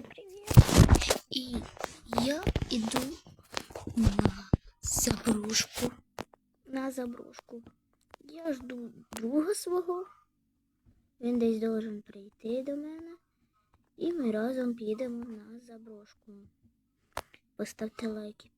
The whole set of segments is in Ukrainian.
Всем привет! И я иду на заброшку. На заброшку. Я жду друга свого. Він десь должен прийти до мене. І ми разом підемо на заброшку. Поставте лайки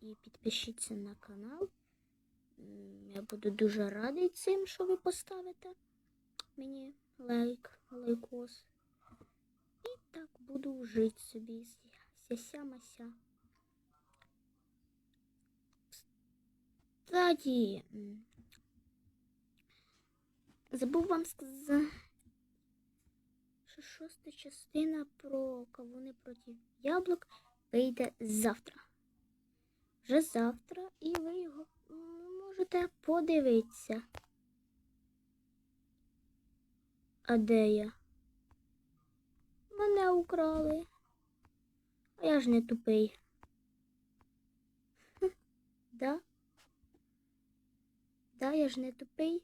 і підпишіться на канал. Я буду дуже радий цим, що ви поставите мені лайк, лайкос. Жити собі. Ся-ся мася. Кстати, забув вам сказати, що шоста частина про кавуни проти яблук вийде завтра. Вже завтра, і ви його можете подивитися. А де я? Мене украли. А я ж не тупий. Да? Да, я ж не тупий.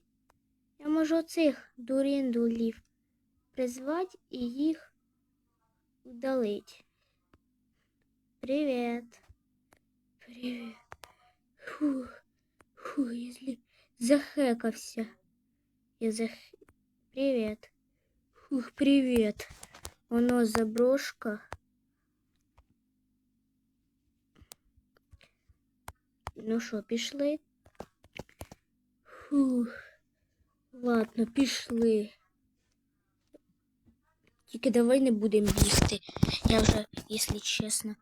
Я можу оцих дуріндулів призвати і їх удалить. Привет. Привет. Фух. Фух, если захекався. Я зах... Привет. Фух, привет. Воно заброшка. Ну що, пішли? Фух. Ладно, пішли. Тільки давай не будемо бігти. Я вже, якщо чесно,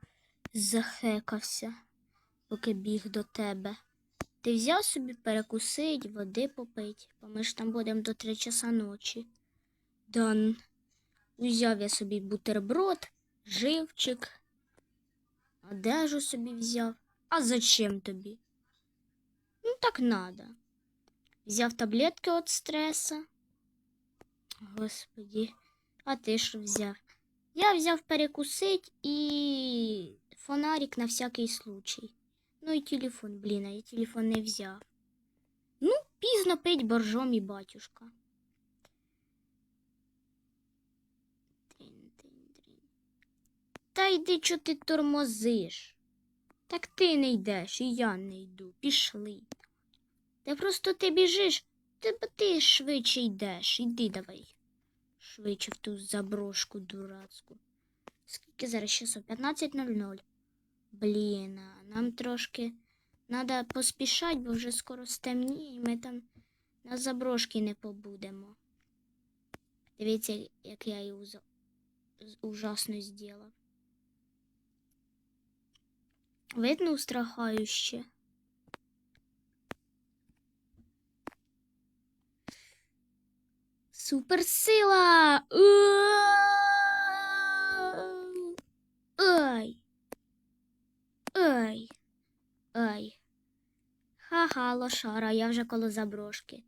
захекався, поки біг до тебе. Ти взяв собі перекусить, води попить, бо ми ж там будемо до 3 часа ночі. Дан. Узяв я собі бутерброд, живчик, одежу собі взяв. А зачем тобі? Ну, так надо. Взяв таблетки від стреса. Господи, а ти що взяв? Я взяв перекусить і фонарик на всякий случай. Ну і телефон, блін, а я телефон не взяв. Ну, пізно пить боржом і батюшка. Та йди, чо ти тормозиш? Так ти не йдеш, і я не йду. Пішли. Та просто ти біжиш, ти, ти швидше йдеш. Іди давай. Швидше в ту заброшку дурацьку. Скільки зараз часу? 15.00. Блін, а нам трошки треба поспішати, бо вже скоро стемніє, і ми там на заброшки не побудемо. Дивіться, як я її ужасно зробив. Видно устрахающе. Суперсила! Ай! Ай! Ай! Ха-ха, лошара, я вже коло заброшки.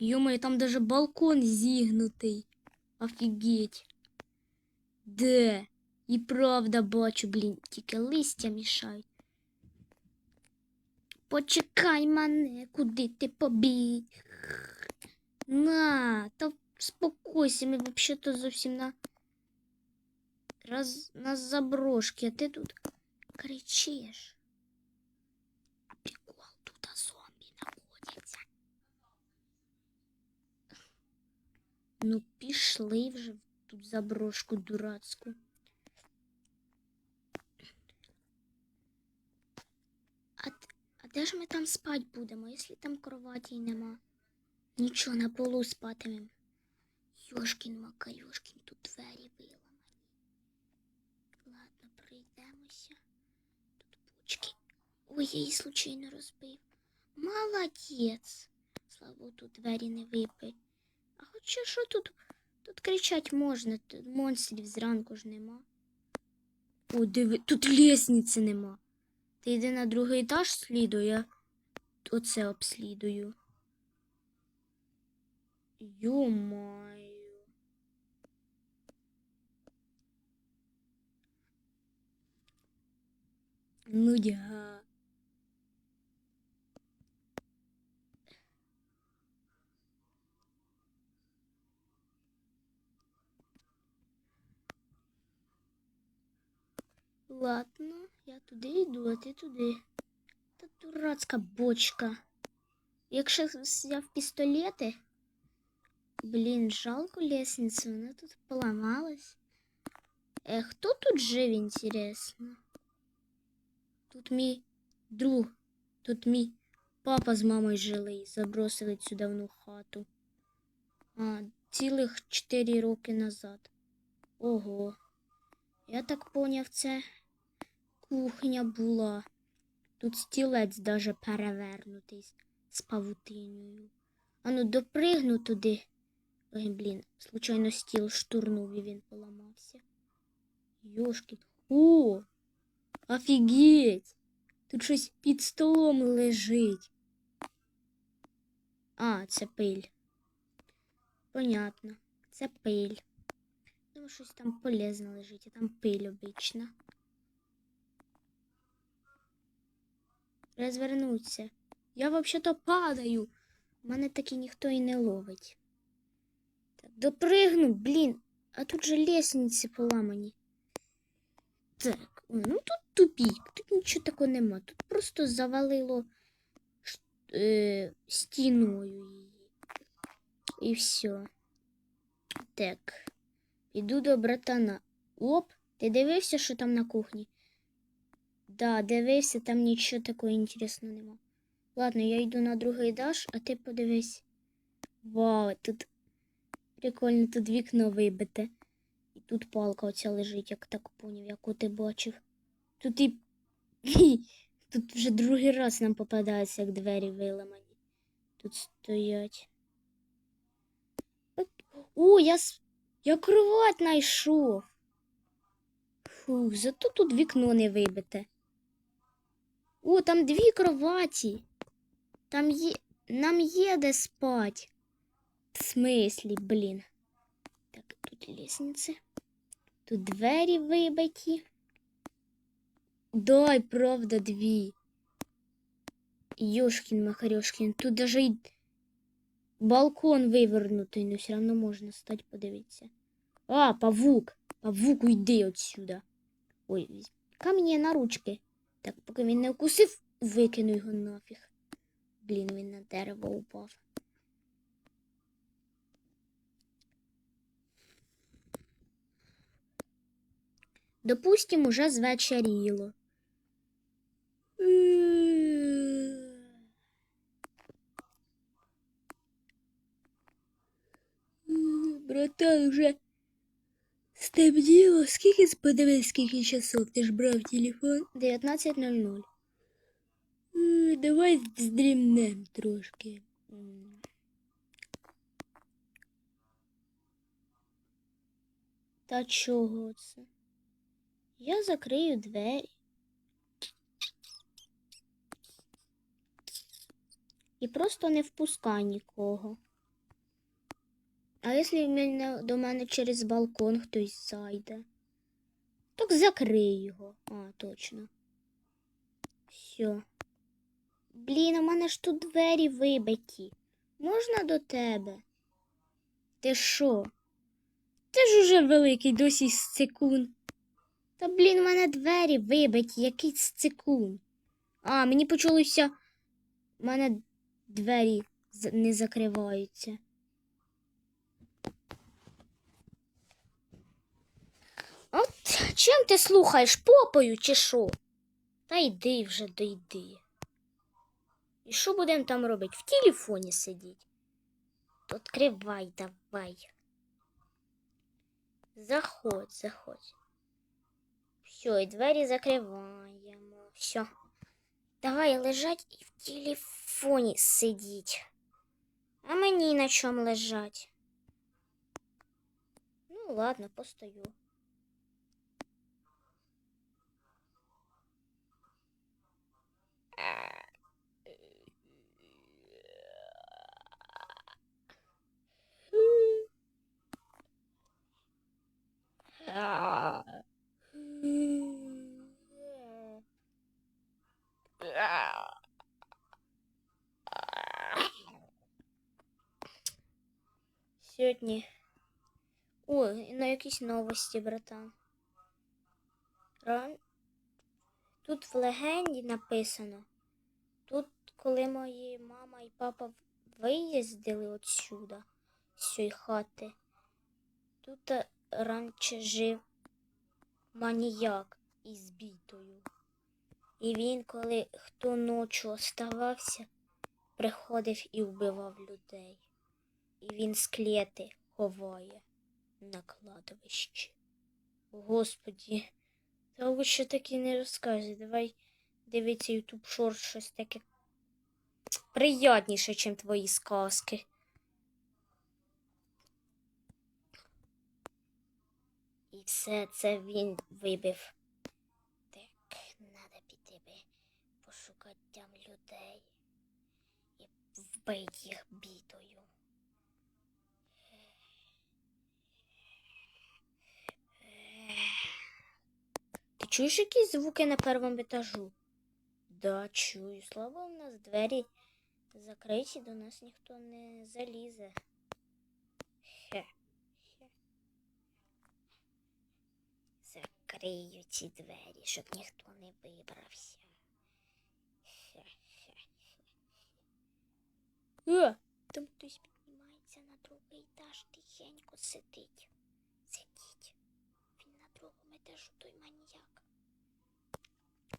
Йомаю, там даже балкон зігнутий. Офігеть. Де? І правда бачу, блін, тільки листя мішають. Почекай мене, куди ти побіг? На, та спокойся, ми взагалі-то зовсім на раз на заброшки, а ти тут кричиш. Прикол, тут зомбі знаходяться. Ну, пішли вже в ту заброшку дурацьку. А, т- а де ж ми там спать будемо, якщо там кроваті нема? Нічого, на полу спатимем. Йошкін макарюшкін, тут двері виламані. Ладно, пройдемося. Тут бочки. Ой, я її случайно розбив. Молодець. Слава тут двері не вибив. А хоча що тут? Тут кричать можна, тут монстрів зранку ж нема. О, диви, тут лісниці нема. Ти йди на другий етаж слідує? оце обслідую. Йомаю. Нудя. Ладно туди йду, а ти туди. Та дурацька бочка. Якщо взяв пістолети. Блін, жалко лестницю, вона тут поламалась. Е, хто тут жив, інтересно? Тут мій друг, тут мій папа з мамою жили і забросили цю давну хату. А, цілих 4 роки назад. Ого. Я так поняв, це кухня була. Тут стілець даже перевернутий з- павутиною. Ану, допригну туди. Ой, блін, случайно стіл штурнув і він поламався. Йошки. О! Офігеть! Тут щось під столом лежить. А, це пиль. Понятно. Це пиль. Думаю, щось там полезне лежить, а там пиль обична. Розвернуться. Я взагалі-то падаю. Мене таки ніхто і не ловить. Так, допригну, блін. А тут же лестниці поламані. Так, о, ну тут тупік, тут нічого такого нема. Тут просто завалило е, стіною її. І все. Так. Іду до братана. Оп, ти дивився, що там на кухні? Да, дивився, там нічого такого інтересного нема. Ладно, я йду на другий етаж, а ти подивись. Вау, тут прикольно, тут вікно вибите. І тут палка оця лежить, як так поняв, яку ти бачив. Тут і. Тут вже другий раз нам попадається, як двері виламані. Тут стоять. О, я, я кровать знайшов. Фух, зато тут вікно не вибите. О, там дві кроваті. Там є. Нам є де спать. В смислі, блін. Так, тут лестниці. Тут двері вибиті. Дай, правда, дві. Ёшкин Махарёшкин, тут даже й балкон вивернутий, но все равно можна стать подивитися. А, павук! Павук, уйди отсюда. Ой, візь- камінь на ручки. Так, поки він не вкусив, викину його нафіг. Блін, він на дерево упав. Допустим, уже звечеріло. Братан, уже стемніло. Скільки подивись, скільки часов? Ти ж брав телефон? 19.00. Е, Давай здрімнем трошки. Та чого це? Я закрию двері. І просто не впускай нікого. А якщо мене, до мене через балкон хтось зайде? Так закрий його. А, точно. Все. Блін, у мене ж тут двері вибиті. Можна до тебе? Ти що? Ти ж уже великий досі секунд. Та блін, у мене двері вибиті, який цикун. А, мені почулося. У мене двері не закриваються. От чим ти слухаєш попою чи що? Та йди вже дойди. І що будемо там робити? В телефоні сидіть. Відкривай давай. Заходь, заходь. Все, і двері закриваємо. Все. Давай лежать і в телефоні сидіть. А мені на чому лежать? Ну, ладно, постою. Сьогодні. О, на якісь новості, братан. Тут в легенді написано. Тут, коли мої мама і папа виїздили отсюда, з цієї хати, тут е, раніше жив маніяк із бітою. І він, коли хто ночі оставався, приходив і вбивав людей. І він склети ховає на кладовищі. Господі, та ви що таке не розкажете. Давай дивитися ютуб шорт щось таке приятніше, ніж твої сказки. І все це він вибив. Так, треба піти би пошукати там людей і вбити їх бітою. Ти чуєш якісь звуки на першому етажу? Да, чую. Слава, у нас двері закриті, до нас ніхто не залізе. Хе. Хе. Закрию ці двері, щоб ніхто не вибрався. Хе, хе, хе. Е, там хтось піднімається на другий етаж, тихенько сидить. Сидіть. Він на другому етажу той маніяк.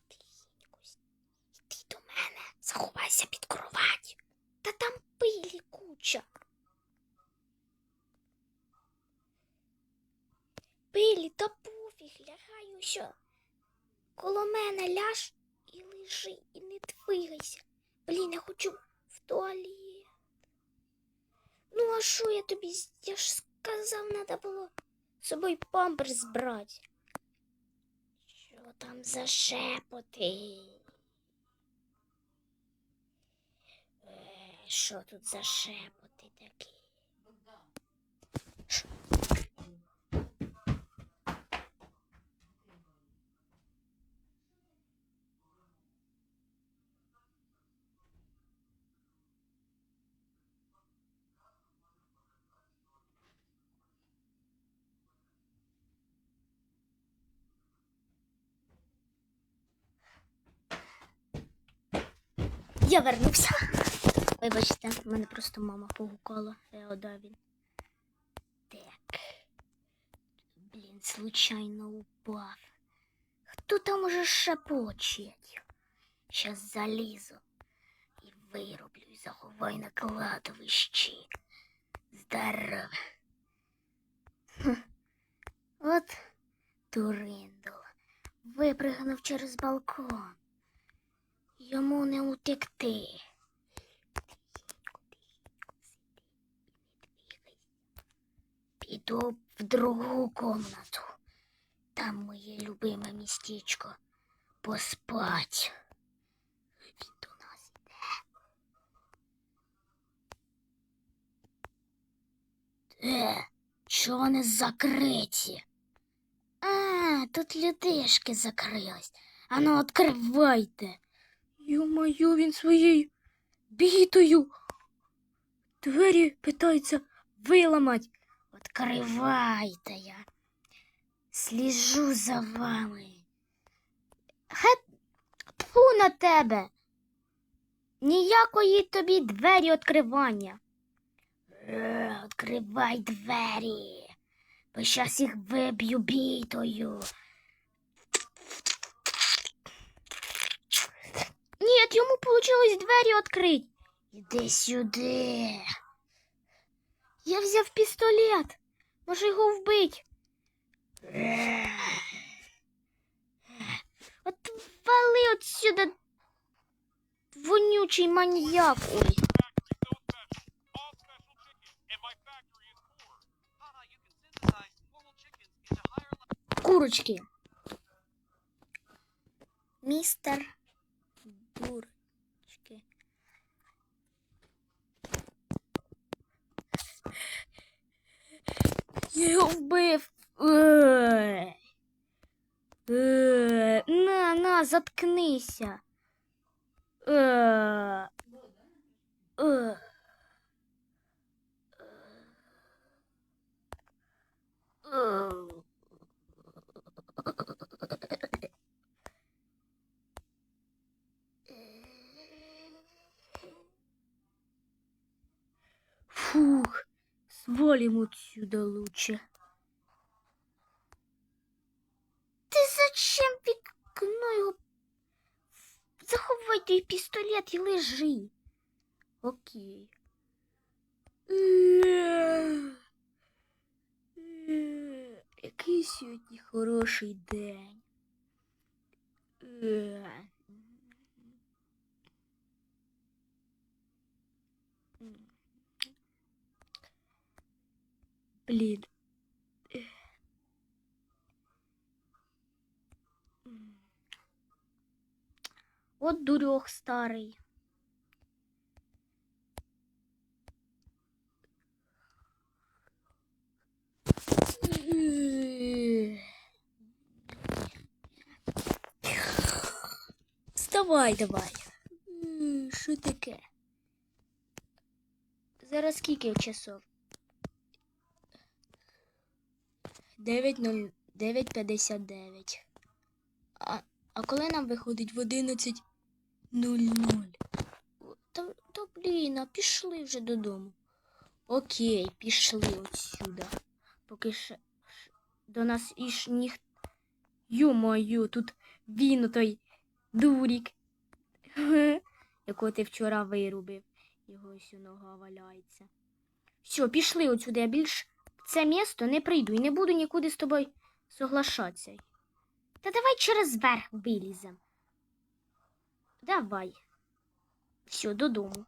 Тихенько. с- Іди до мене, заховайся під кровать. Та там пилі куча. Пилі, та пофіг, лягай усьо. Коло мене ляж і лежи, і не двигайся. Блін, я хочу в туалет. Ну, а що я тобі? Я ж сказав, треба було з собою памперс брати. Що там за шепоти? Е, Що тут за шепоти такі? Я вернувся. Вибачте, мене просто мама погукала. Еода він. Так. Блін, случайно упав. Хто там уже шепочеть? Щас залізу і вироблю і заховаю на кладовищі. Здорово. От туриндул. Випригнув через балкон. Йому не утекти. Піду в другу комнату. Там моє любиме містечко. Поспать. Він до нас іде. Де? Чого не закриті? А, тут людишки закрились. Ану, відкривайте. Ю-мою, він своєю бітою. Двері питається виламать. Відкривайте я. Сліжу за вами. Хет тьфу на тебе. Ніякої тобі двері відкривання. Е, Відкривай двері. Бо щас їх виб'ю бітою. Ні, йому получилось двері відкрити. Іди сюди. Я взяв пістолет. Може його вбить. От вали отсюда, вонючий маньяк. Ой. All special вбив. Е э. э, на, на, заткнися. Э. Фух, свалим отсюда лучше. Заховай той пістолет і лежи. Окей. Який сьогодні хороший день. Блін. От дурьох старий. Вставай давай. Що таке? Зараз скільки часов? 9.0 9.59. А, а коли нам виходить в 11.00? Та, та блін, а пішли вже додому. Окей, пішли отсюда. Поки ще до нас іж ніхто. Ю-мою, тут він той дурік. Якого ти вчора вирубив. Його ось нога валяється. Все, пішли отсюди, я більш в це місто не прийду і не буду нікуди з тобою соглашатися. Та давай через верх вилізем. Давай. Все, додому.